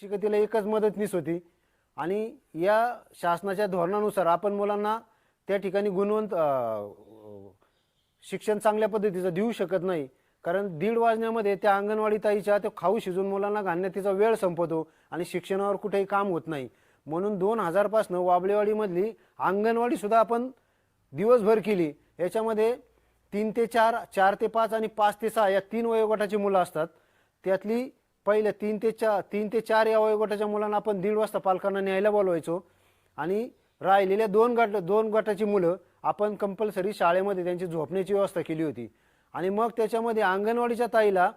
शिक्षिकेला एकच मदतनीस होती. आणि या शासनाच्या धोरणानुसार आपण मुलांना त्या ठिकाणी गुणवंत शिक्षण चांगल्या पद्धतीचं देऊ शकत नाही. कारण दीड वाजण्यामध्ये त्या अंगणवाडी ताईच्या तो खाऊ शिजून मुलांना घालण्यात तिचा वेळ संपवतो आणि शिक्षणावर कुठेही काम होत नाही. म्हणून दोन हजारपासनं वाबळेवाडीमधली अंगणवाडीसुद्धा आपण दिवसभर केली. याच्यामध्ये तीन ते चार चार ते पाच आणि पाच ते सहा या तीन वयोगटाची मुलं असतात. त्यातली पहिले तीन ते चार तीन ते चार या वयोगटाच्या मुलांना आपण दीड वाजता पालकांना न्यायला बोलवायचो. आणि राहिलेल्या दोन गट दोन गटाची मुलं आपण कंपल्सरी शाळेमध्ये त्यांची झोपण्याची व्यवस्था केली होती. आणि मग त्याच्यामध्ये अंगणवाडीच्या ताईला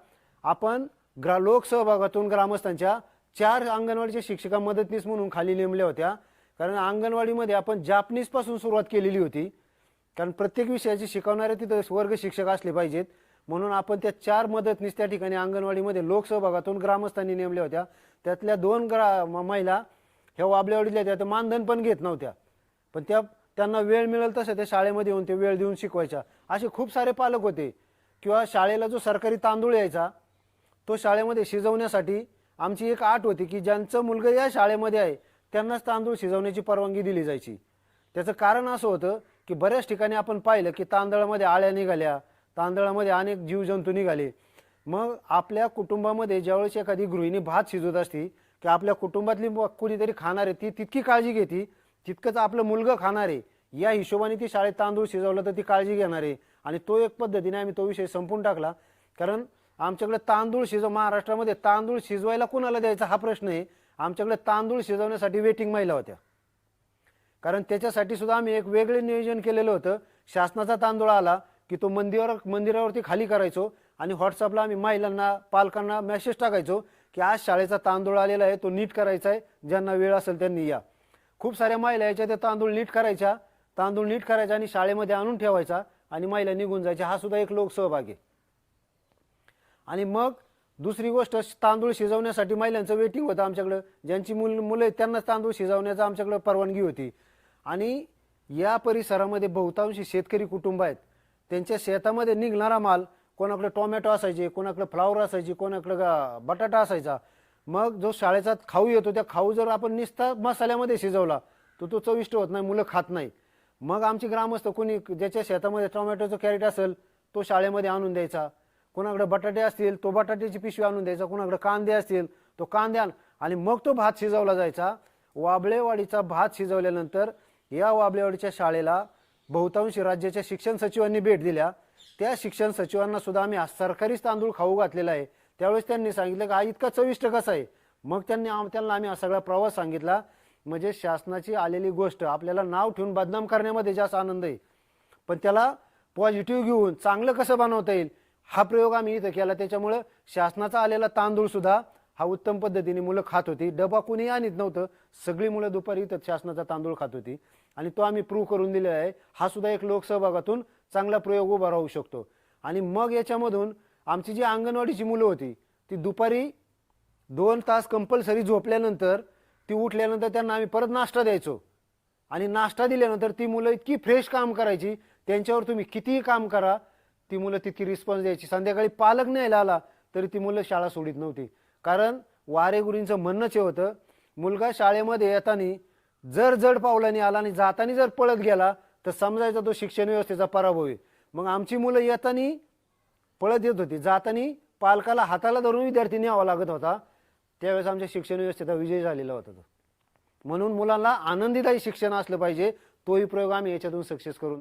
आपण ग्रा लोकसहभागातून ग्रामस्थांच्या चार अंगणवाडीच्या शिक्षिका मदतनीस म्हणून खाली नेमल्या होत्या. कारण अंगणवाडीमध्ये आपण जापनीजपासून सुरुवात केलेली होती. कारण प्रत्येक विषयाचे शिकवणारे तिथं वर्ग शिक्षक असले पाहिजेत. म्हणून आपण त्या चार मदतनीस त्या ठिकाणी अंगणवाडीमध्ये लोकसहभागातून ग्रामस्थांनी नेमल्या होत्या. त्यातल्या दोन ग्रा म- महिला ह्या वाबल्यावाडीतल्या त्या तर मानधन पण घेत नव्हत्या. पण त्या त्यांना वेळ मिळेल तसं त्या शाळेमध्ये येऊन ते वेळ देऊन शिकवायच्या. असे खूप सारे पालक होते. किंवा शाळेला जो सरकारी तांदूळ यायचा तो शाळेमध्ये शिजवण्यासाठी आमची एक आट होती की ज्यांचं मुलगा या शाळेमध्ये आहे त्यांनाच तांदूळ शिजवण्याची परवानगी दिली जायची. त्याचं कारण असं होतं की बऱ्याच ठिकाणी आपण पाहिलं की तांदळामध्ये आळ्या निघाल्या तांदळामध्ये अनेक जीवजंतू निघाले. मग आपल्या कुटुंबामध्ये ज्यावेळेस एखादी गृहिणी भात शिजवत असती की आपल्या कुटुंबातली कुणीतरी खाणार आहे ती तितकी काळजी घेते तितकंच आपलं मुलगा खाणार आहे. या हिशोबाने ती शाळेत तांदूळ शिजवलं तर ती काळजी घेणार आहे. आणि तो एक पद्धतीने आम्ही तो विषय संपून टाकला. कारण आमच्याकडे तांदूळ शिजव महाराष्ट्रामध्ये तांदूळ शिजवायला कुणाला द्यायचा हा प्रश्न आहे. आमच्याकडे तांदूळ शिजवण्यासाठी वेटिंग महिला होत्या. कारण त्याच्यासाठी सुद्धा आम्ही एक वेगळे नियोजन केलेलं होतं. शासनाचा तांदूळ आला की तो मंदिरावर मंदिरावरती खाली करायचो आणि व्हॉट्सअपला आम्ही महिलांना पालकांना मेसेज टाकायचो की आज शाळेचा तांदूळ आलेला आहे तो नीट करायचा आहे ज्यांना वेळ असेल त्यांनी या. खूप साऱ्या महिला याच्या त्या तांदूळ नीट करायच्या तांदूळ नीट करायचा आणि शाळेमध्ये आणून ठेवायचा आणि महिला निघून जायच्या. हा सुद्धा एक लोकसहभाग आहे आणि मग दुसरी गोष्ट तांदूळ शिजवण्यासाठी महिलांचं वेटिंग होतं आमच्याकडं. ज्यांची मुल मुलं आहेत त्यांनाच तांदूळ शिजवण्याचा आमच्याकडं परवानगी होती. आणि या परिसरामध्ये बहुतांशी शेतकरी कुटुंब आहेत. त्यांच्या शेतामध्ये निघणारा माल कोणाकडे टोमॅटो असायचे कोणाकडे फ्लावर असायची कोणाकडे बटाटा असायचा. मग जो शाळेचा खाऊ येतो त्या खाऊ जर आपण निस्ता मसाल्यामध्ये शिजवला तर तो चविष्ट होत नाही मुलं खात नाही. मग आमची ग्रामस्थ कोणी ज्याच्या शेतामध्ये टोमॅटोचं कॅरेट असेल तो शाळेमध्ये आणून द्यायचा. कोणाकडे बटाटे असतील तो बटाट्याची पिशवी आणून द्यायचा. कोणाकडे कांदे असतील तो कांदे आण आणि मग तो भात शिजवला जायचा. वाबळेवाडीचा भात शिजवल्यानंतर या वाबळेवाडीच्या शाळेला बहुतांशी राज्याच्या शिक्षण सचिवांनी भेट दिल्या. त्या शिक्षण सचिवांना सुद्धा आम्ही सरकारीच तांदूळ खाऊ घातलेला आहे. त्यावेळेस त्यांनी सांगितलं की हा इतका चविष्ट कसा आहे? मग त्यांनी त्यांना आम्ही हा सगळा प्रवास सांगितला. म्हणजे शासनाची आलेली गोष्ट आपल्याला नाव ठेवून बदनाम करण्यामध्ये जास्त आनंद आहे. पण त्याला पॉझिटिव्ह घेऊन चांगलं कसं बनवता येईल हा प्रयोग आम्ही इथं केला. त्याच्यामुळं शासनाचा आलेला तांदूळसुद्धा हा उत्तम पद्धतीने मुलं खात होती. डबा कुणी आणत नव्हतं. सगळी मुलं दुपारी इथं शासनाचा तांदूळ खात होती. आणि तो आम्ही प्रूव्ह करून दिलेला आहे. हा सुद्धा एक लोकसहभागातून चांगला प्रयोग उभा राहू शकतो. आणि मग याच्यामधून आमची जी अंगणवाडीची मुलं होती ती दुपारी दोन तास कंपल्सरी झोपल्यानंतर ती उठल्यानंतर त्यांना आम्ही परत नाश्ता द्यायचो. आणि नाश्ता दिल्यानंतर ती मुलं इतकी फ्रेश काम करायची त्यांच्यावर तुम्ही कितीही काम करा ती मुलं तितकी रिस्पॉन्स द्यायची. संध्याकाळी पालक न्यायला आला तरी ती मुलं शाळा सोडित नव्हती. कारण वारेगुरींचं म्हणणंच हे होतं मुलगा शाळेमध्ये येताना जर जड पावलाने आला आणि जाताना जर पळत गेला तर समजायचा तो शिक्षण व्यवस्थेचा पराभव आहे. मग आमची मुलं येताना पळत येत होती. जाताना पालकाला हाताला धरून विद्यार्थी न्यावा लागत होता. त्यावेळेस आमच्या शिक्षण व्यवस्थेचा विजय झालेला होता तो. म्हणून मुलांना आनंदीदायी शिक्षण असलं पाहिजे. तोही प्रयोग आम्ही याच्यातून सक्सेस करून